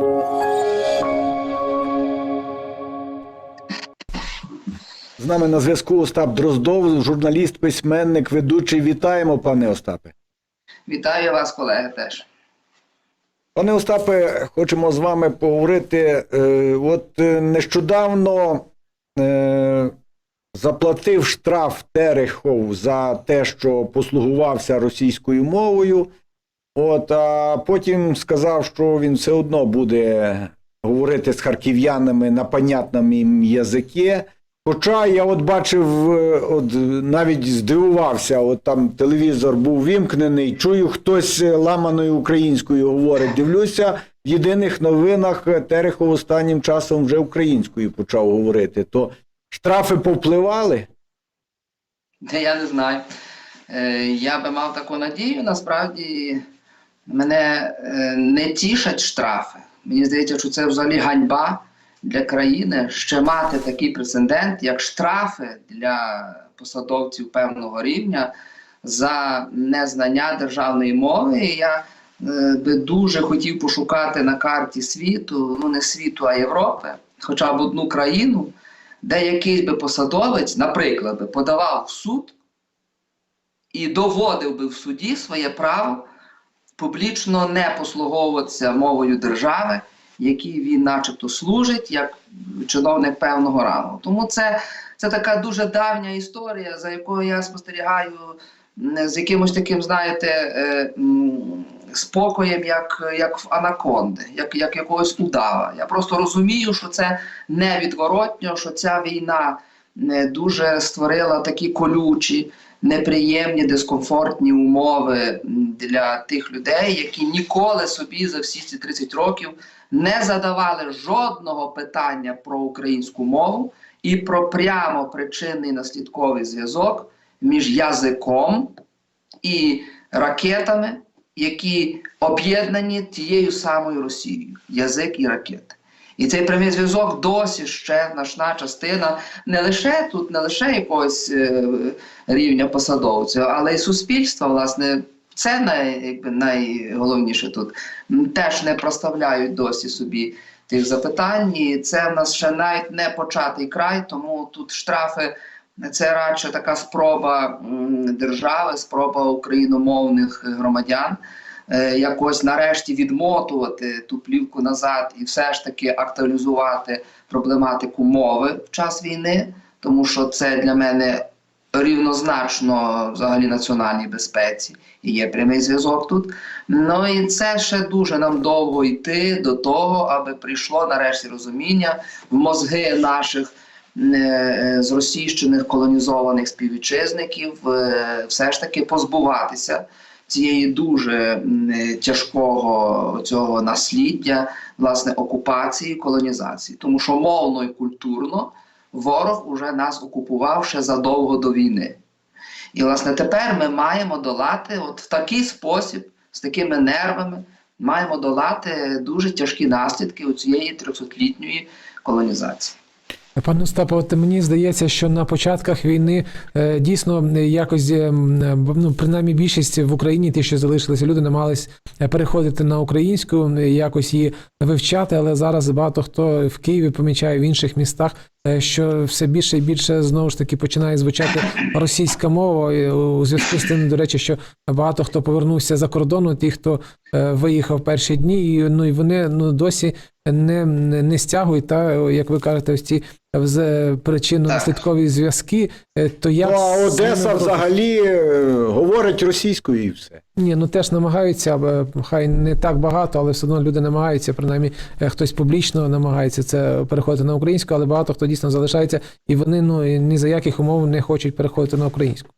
З нами на зв'язку Остап Дроздов, журналіст, письменник, ведучий. Вітаємо, пане Остапе. Вітаю вас, колеги, теж. Пане Остапе, хочемо з вами поговорити. Е, от е, нещодавно е, заплатив штраф Терехов за те, що послугувався російською мовою. От, а потім сказав, що він все одно буде говорити з харків'янами на понятному їм язикі. Хоча я от бачив, е, от навіть здивувався, от там телевізор був вімкнений, чую, хтось е, ламаною українською говорить. Дивлюся, в єдиних новинах е, Терехов останнім часом вже українською почав говорити. То штрафи повпливали? Я не знаю. Я би мав таку надію. Насправді мене е, не тішать штрафи. Мені здається, що це взагалі ганьба для країни ще мати такий прецедент, як штрафи для посадовців певного рівня за незнання державної мови. І я е, би дуже хотів пошукати на карті світу, ну не світу, а Європи, хоча б одну країну, де якийсь би посадовець, наприклад, би подавав в суд і доводив би в суді своє право публічно не послуговуватися мовою держави, якій він начебто служить, як чиновник певного рангу. Тому це, це така дуже давня історія, за якою я спостерігаю з якимось таким, знаєте, е, спокоєм, як, як в анаконди, як, як якогось удава. Я просто розумію, що це невідворотньо, що ця війна е, дуже створила такі колючі, неприємні, дискомфортні умови для тих людей, які ніколи собі за всі ці 30 років не задавали жодного питання про українську мову і про прямо причинний наслідковий зв'язок між язиком і ракетами, які об'єднані тією самою Росією язик і ракети. І цей прямий зв'язок досі ще значна частина не лише тут, не лише якогось е, рівня посадовців, але й суспільства, власне, це най, найголовніше тут. Теж не проставляють досі собі тих запитань. І це в нас ще навіть не початий край, тому тут штрафи це радше така спроба держави, спроба україномовних громадян якось нарешті відмотувати ту плівку назад і все ж таки актуалізувати проблематику мови в час війни, тому що це для мене рівнозначно взагалі національній безпеці і є прямий зв'язок тут. Ну і це ще дуже нам довго йти до того, аби прийшло нарешті розуміння в мозги наших е, зросійщених колонізованих співвітчизників, е, все ж таки позбуватися цієї дуже тяжкого цього насліддя власне окупації, колонізації, тому що мовно і культурно ворог уже нас окупував ще задовго до війни. І власне тепер ми маємо долати от в такий спосіб, з такими нервами, маємо долати дуже тяжкі наслідки у цієї 300-літньої колонізації. Пане Остапе, мені здається, що на початках війни е, дійсно е, якось, е, ну, принаймні більшість в Україні, ті, що залишилися, люди намагались переходити на українську, якось її вивчати, але зараз багато хто в Києві помічає в інших містах, що все більше і більше знову ж таки починає звучати російська мова. У зв'язку з тим, до речі, що багато хто повернувся за кордону, ті, хто виїхав перші дні, і ну і вони ну досі не, не, не стягують, та як ви кажете, ось ці вз- причинно-наслідкові зв'язки. Е, То як Ну, а Одеса взагалі е, говорить російською і все. Ні, ну теж намагаються, е, хай не так багато, але все одно люди намагаються, принаймні е, хтось публічно намагається це переходити на українську, але багато хто дійсно залишається, і вони ну ні за яких умов не хочуть переходити на українську.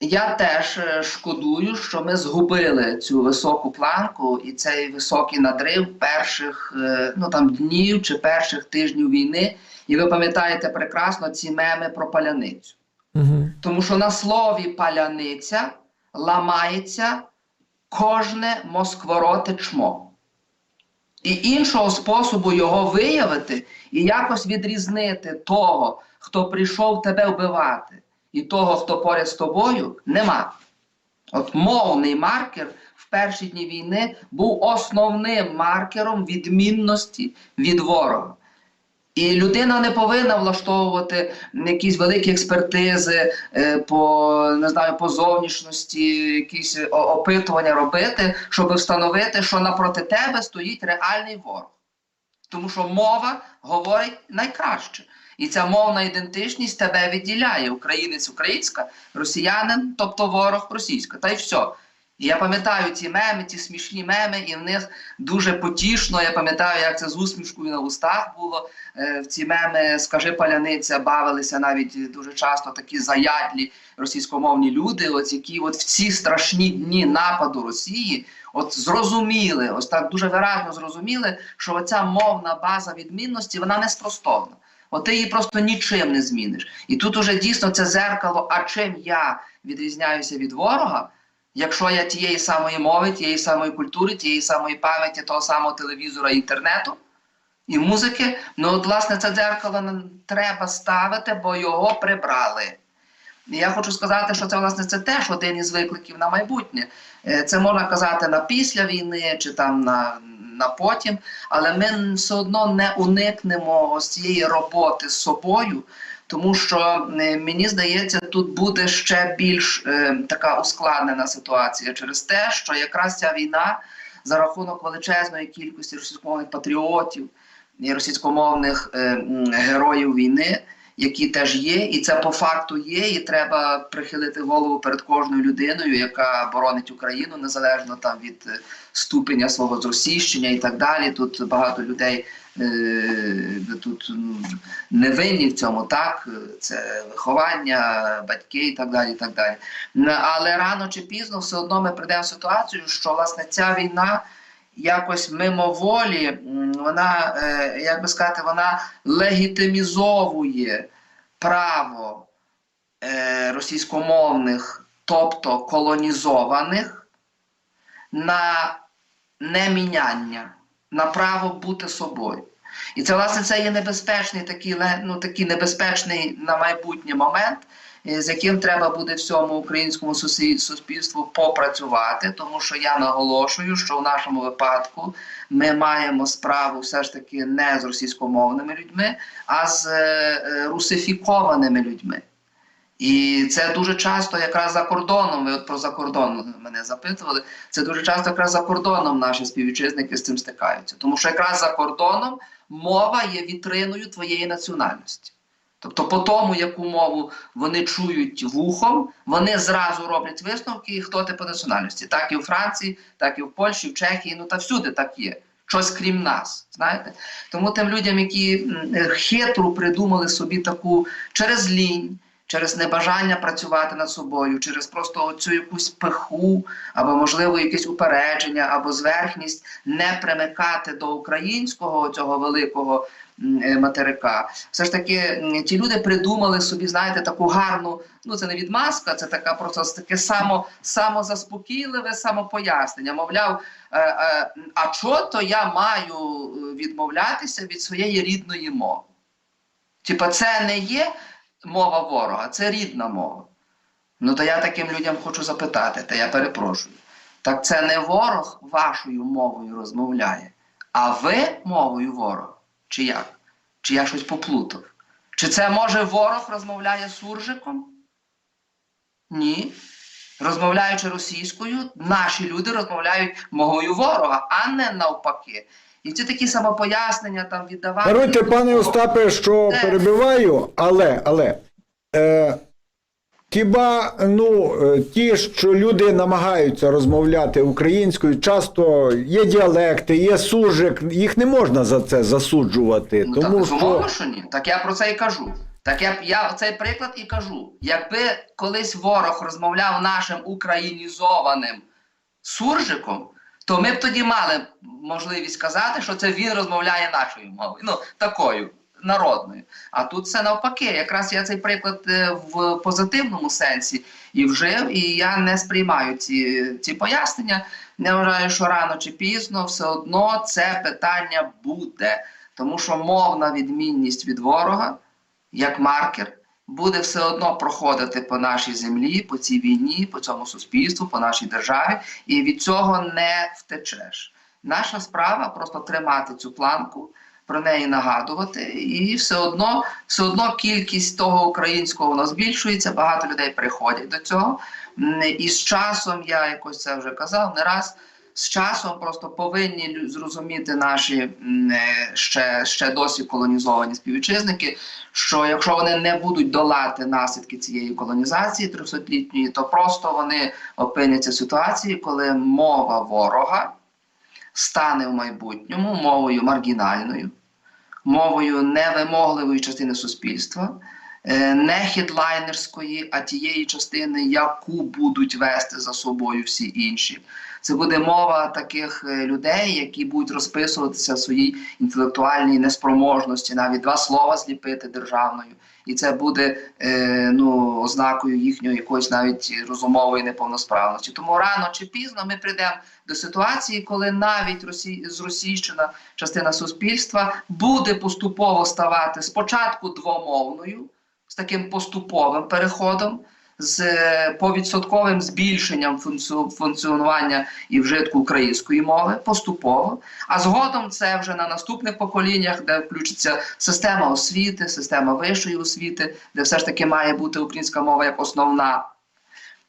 Я теж е, шкодую, що ми згубили цю високу планку і цей високий надрив перших е, ну там днів чи перших тижнів війни. І ви пам'ятаєте прекрасно ці меми про паляницю. Угу. Тому що на слові паляниця ламається кожне москвороте чмо. І іншого способу його виявити і якось відрізнити того, хто прийшов тебе вбивати, і того, хто поряд з тобою, нема. От мовний маркер в перші дні війни був основним маркером відмінності від ворога. І людина не повинна влаштовувати якісь великі експертизи е, по не знаю, по зовнішності, якісь опитування робити, щоб встановити, що напроти тебе стоїть реальний ворог. Тому що мова говорить найкраще. І ця мовна ідентичність тебе відділяє. Українець українська, росіянин, тобто ворог російська. Та й все. І я пам'ятаю ці меми, ці смішні меми, і в них дуже потішно. Я пам'ятаю, як це з усмішкою на устах було. Е, В ці меми Скажи паляниця бавилися навіть дуже часто такі заядлі російськомовні люди, от які от в ці страшні дні нападу Росії, от зрозуміли, ось так дуже виразно зрозуміли, що оця мовна база відмінності вона не спростовна. От ти її просто нічим не зміниш. І тут уже дійсно це зеркало, а чим я відрізняюся від ворога, якщо я тієї самої мови, тієї самої культури, тієї самої пам'яті, того самого телевізора, інтернету і музики, ну от власне це дзеркало треба ставити, бо його прибрали. І я хочу сказати, що це власне це теж один із викликів на майбутнє. Е, Це можна казати на після війни чи там на, на потім, але ми все одно не уникнемо ось цієї роботи з собою, тому що е, мені здається, тут буде ще більш е, така ускладнена ситуація через те, що якраз ця війна за рахунок величезної кількості російськомовних патріотів і російськомовних е, героїв війни які теж є, і це по факту є. І треба прихилити голову перед кожною людиною, яка боронить Україну незалежно там від е, ступеня свого зросійщення і так далі. Тут багато людей е, тут ну, не винні в цьому, так це виховання, батьки і так далі. І так далі. Але рано чи пізно все одно ми прийдемо в ситуацію, що власне ця війна якось мимоволі, вона, е, як би сказати, вона легітимізовує право е, російськомовних, тобто колонізованих, на неміняння, на право бути собою. І це, власне, це є небезпечний такий, ну, такий небезпечний на майбутнє момент, з яким треба буде всьому українському суспільству попрацювати, тому що я наголошую, що в нашому випадку ми маємо справу все ж таки не з російськомовними людьми, а з е, е, русифікованими людьми. І це дуже часто якраз за кордоном, ви от про закордон мене запитували, це дуже часто якраз за кордоном наші співвітчизники з цим стикаються. Тому що якраз за кордоном мова є вітриною твоєї національності. Тобто, по тому, яку мову вони чують вухом, вони зразу роблять висновки, хто ти по національності. Так і в Франції, так і в Польщі, в Чехії, ну та всюди так є. Щось крім нас, знаєте? Тому тим людям, які м, хитро придумали собі таку через лінь, через небажання працювати над собою, через просто цю якусь пиху, або, можливо, якесь упередження, або зверхність не примикати до українського цього великого е, материка. Все ж таки, ті люди придумали собі, знаєте, таку гарну, ну це не відмазка, це така просто таке само, самозаспокійливе самопояснення. Мовляв, е, е, а чого то я маю відмовлятися від своєї рідної мови? Типа, це не є мова ворога, це рідна мова. Ну то я таким людям хочу запитати, та я перепрошую. Так це не ворог вашою мовою розмовляє, а ви мовою ворога? Чи як? Чи я щось поплутав? Чи це може ворог розмовляє суржиком? Ні. Розмовляючи російською, наші люди розмовляють мовою ворога, а не навпаки. І ці такі самопояснення там віддавати. Даруйте, пане Остапе, що Е. перебиваю, але, але е, хіба ну, е, ті, що люди намагаються розмовляти українською, часто є діалекти, є суржик, їх не можна за це засуджувати. Ну, так, тому безумовно, що що ні. Так я про це і кажу. Так я, я цей приклад і кажу. Якби колись ворог розмовляв нашим українізованим суржиком, то ми б тоді мали можливість сказати, що це він розмовляє нашою мовою. Ну, такою народною. А тут все навпаки. Якраз я цей приклад е, в позитивному сенсі і вжив, і я не сприймаю ці, ці пояснення. Я вважаю, що рано чи пізно все одно це питання буде. Тому що мовна відмінність від ворога як маркер, буде все одно проходити по нашій землі, по цій війні, по цьому суспільству, по нашій державі, і від цього не втечеш. Наша справа просто тримати цю планку, про неї нагадувати, і все одно, все одно кількість того українського воно збільшується. Багато людей приходять до цього. І з часом я якось це вже казав не раз. З часом просто повинні зрозуміти наші е, ще, ще досі колонізовані співвітчизники, що якщо вони не будуть долати наслідки цієї колонізації 300-літньої, то просто вони опиняться в ситуації, коли мова ворога стане в майбутньому мовою маргінальною, мовою невимогливої частини суспільства, не хедлайнерської, а тієї частини, яку будуть вести за собою всі інші. Це буде мова таких е, людей, які будуть розписуватися в своїй інтелектуальній неспроможності, навіть два слова зліпити державною. І це буде е, ну, ознакою їхньої якоїсь навіть розумової неповносправності. Тому рано чи пізно ми прийдемо до ситуації, коли навіть Росі... зросійщена частина суспільства буде поступово ставати спочатку двомовною, з таким поступовим переходом, з повідсотковим збільшенням функціонування і вжитку української мови поступово. А згодом це вже на наступних поколіннях, де включиться система освіти, система вищої освіти, де все ж таки має бути українська мова як основна.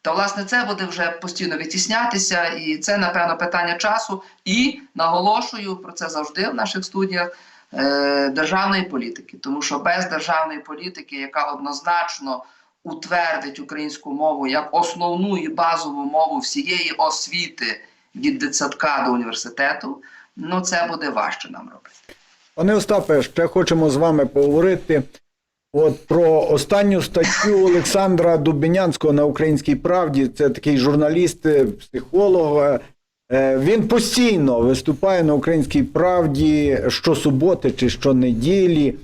То, власне, це буде вже постійно відтіснятися, і це, напевно, питання часу. І наголошую про це завжди в наших студіях державної політики. Тому що без державної політики, яка однозначно утвердить українську мову як основну і базову мову всієї освіти від дитсадка до університету, ну це буде важче нам робити. Пане Остапе, ще хочемо з вами поговорити от про останню статтю Олександра Дубінянського на Українській правді. Це такий журналіст, е, психолог. Е, Він постійно виступає на Українській правді щосуботи чи щонеділі,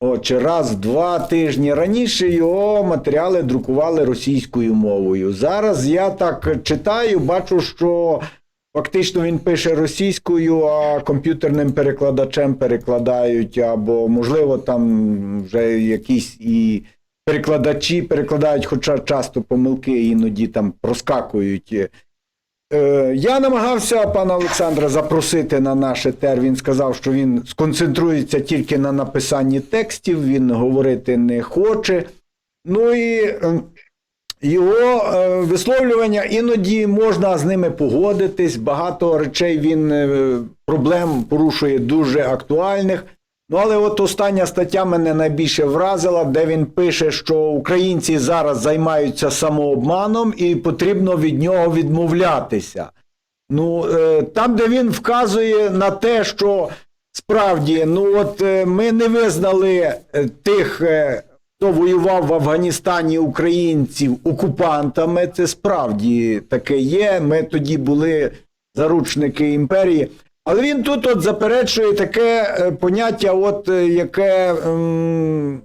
о, чи раз два тижні. Раніше його матеріали друкували російською мовою. Зараз я так читаю, бачу, що Фактично він пише російською, а комп'ютерним перекладачем перекладають, або, можливо, там вже якісь і перекладачі перекладають, хоча часто помилки іноді там проскакують. Е, Я намагався пана Олександра запросити на наш етер. Він сказав, що він сконцентрується тільки на написанні текстів, він говорити не хоче. Ну і е, його е, висловлювання іноді можна з ними погодитись. Багато речей він е, проблем порушує дуже актуальних. Ну, але от остання стаття мене найбільше вразила, де він пише, що українці зараз займаються самообманом і потрібно від нього відмовлятися. Ну, е, там, де він вказує на те, що справді, ну от е, ми не визнали е, тих, хто воював в Афганістані українців окупантами. Це справді таке є. Ми тоді були заручники імперії. Але він тут от заперечує таке е, поняття, от е, яке ем,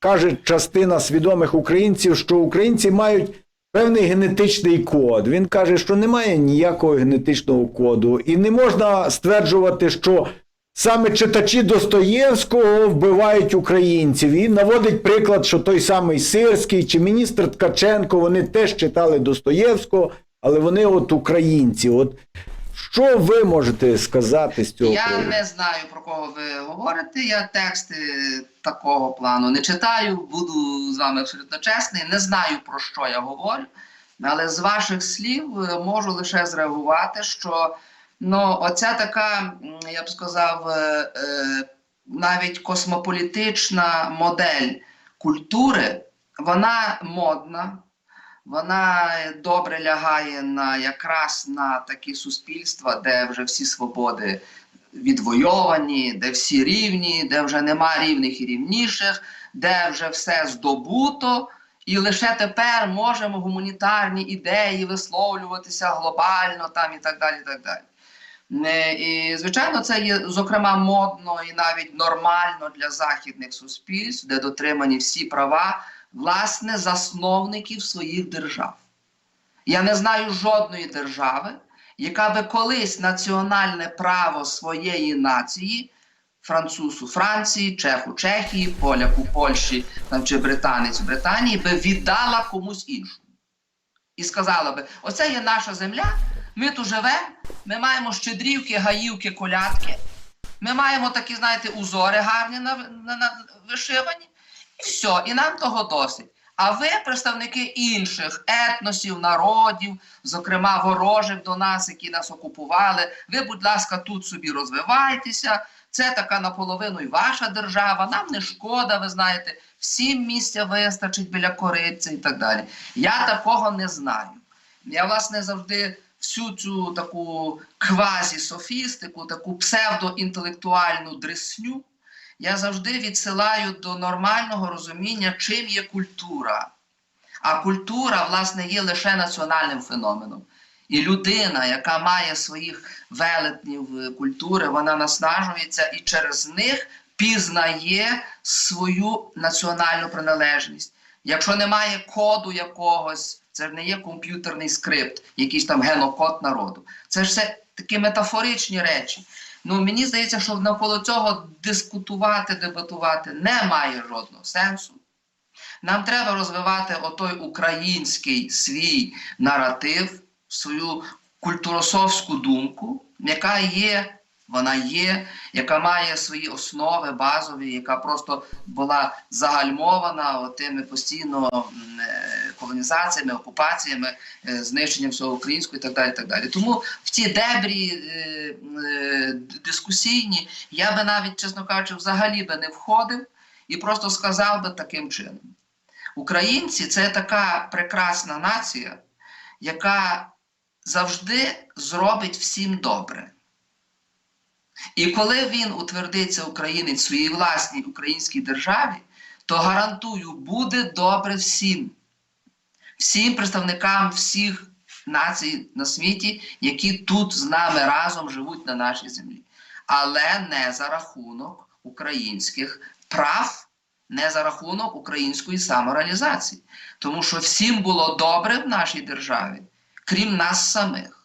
каже частина свідомих українців, що українці мають певний генетичний код. Він каже, що немає ніякого генетичного коду, і не можна стверджувати, що саме читачі Достоєвського вбивають українців. І наводить приклад, що той самий Сирський чи міністр Ткаченко вони теж читали Достоєвського, але вони от українці. От що ви можете сказати з цього? Я приводу? не знаю про кого ви говорите. Я тексти такого плану не читаю. Буду з вами абсолютно чесний. Не знаю про що я говорю, але з ваших слів е, можу лише зреагувати, що ну, оця така, я б сказав, е, е, навіть космополітична модель культури, вона модна. Вона добре лягає на якраз на такі суспільства, де вже всі свободи відвойовані, де всі рівні, де вже нема рівних і рівніших, де вже все здобуто, і лише тепер можемо гуманітарні ідеї висловлюватися глобально там і так далі. І так далі. І, звичайно, це є зокрема модно і навіть нормально для західних суспільств, де дотримані всі права власне засновників своїх держав. Я не знаю жодної держави, яка би колись національне право своєї нації француз у Франції, чех у Чехії, поляк у Польщі там, чи британець Британії би віддала комусь іншому. І сказала би: оце є наша земля, ми тут живемо, ми маємо щедрівки, гаївки, колядки, ми маємо такі, знаєте, узори гарні на, на, на вишивані, все, і нам того досить. А ви, представники інших етносів, народів, зокрема ворожих до нас, які нас окупували, ви, будь ласка, тут собі розвивайтеся. Це така наполовину і ваша держава, нам не шкода, ви знаєте, всім місця вистачить біля кориця і так далі. Я такого не знаю. Я, власне, завжди всю цю таку квазі-софістику, таку псевдоінтелектуальну дресню, я завжди відсилаю до нормального розуміння, чим є культура. А культура, власне, є лише національним феноменом. І людина, яка має своїх велетнів е, культури, вона наснажується і через них пізнає свою національну приналежність. Якщо немає коду якогось, це ж не є комп'ютерний скрипт, якийсь там генокод народу. Це ж все такі метафоричні речі. Ну мені здається, що навколо цього дискутувати, дебатувати немає жодного сенсу. Нам треба розвивати отой український свій наратив, свою культуросовську думку, яка є, вона є, яка має свої основи базові, яка просто була загальмована тими постійно е, колонізаціями, окупаціями, е, знищенням всього українського і так далі. і так далі. Тому в ці дебрі е, дискусійні я би навіть, чесно кажучи, взагалі би не входив і просто сказав би таким чином. Українці це така прекрасна нація, яка завжди зробить всім добре. І коли він утвердиться українець в своїй власній українській державі, то гарантую, буде добре всім, всім представникам всіх націй на світі, які тут з нами разом живуть на нашій землі. Але не за рахунок українських прав, не за рахунок української самореалізації. Тому що всім було добре в нашій державі, крім нас самих.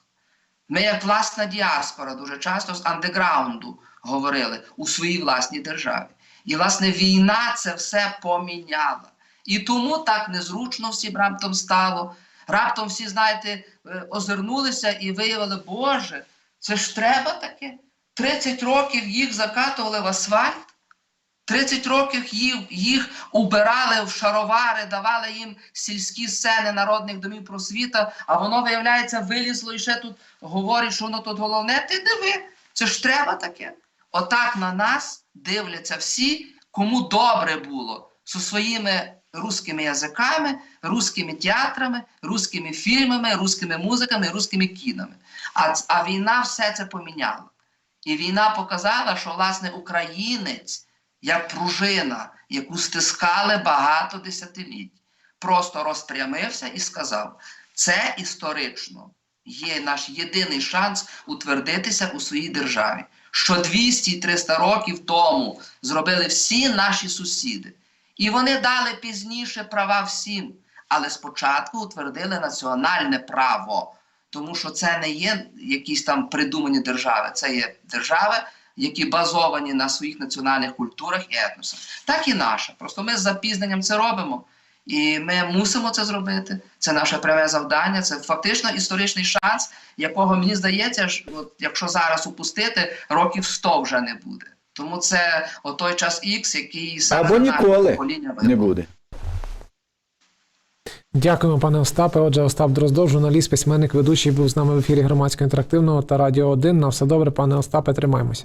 Ми, як власна діаспора, дуже часто з андеграунду говорили у своїй власній державі. І, власне, війна це все поміняла. І тому так незручно всім раптом стало. Раптом всі, знаєте, е, озирнулися і виявили, Боже, це ж треба таке. 30 років їх закатували в асфальт, 30 років їх, їх убирали в шаровари, давали їм сільські сцени народних домів просвіта, а воно, виявляється, вилізло і ще тут говорить, що воно тут головне. Ти диви, це ж треба таке. Отак на нас дивляться всі, кому добре було зі своїми русскими язиками, русскими театрами, русскими фільмами, русскими музиками, русскими кінами. А, а війна все це поміняла. І війна показала, що власне українець, як пружина, яку стискали багато десятиліть, просто розпрямився і сказав: це історично. Є наш єдиний шанс утвердитися у своїй державі, що 200 і 300 років тому зробили всі наші сусіди. І вони дали пізніше права всім, але спочатку утвердили національне право, тому що це не є якісь там придумані держави, це є держави, які базовані на своїх національних культурах і етносах. Так і наша. Просто ми з запізненням це робимо. І ми мусимо це зробити. Це наше пряме завдання. Це фактично історичний шанс, якого мені здається, от, якщо зараз упустити, років 100 вже не буде. Тому це отой час X, який саме Або ніколи покоління не буде. Дякуємо, пане Остапе. Отже, Остап Дроздов, журналіст, письменник, ведучий був з нами в ефірі громадського інтерактивного та радіо 1. На все добре, пане Остапе, тримаємося.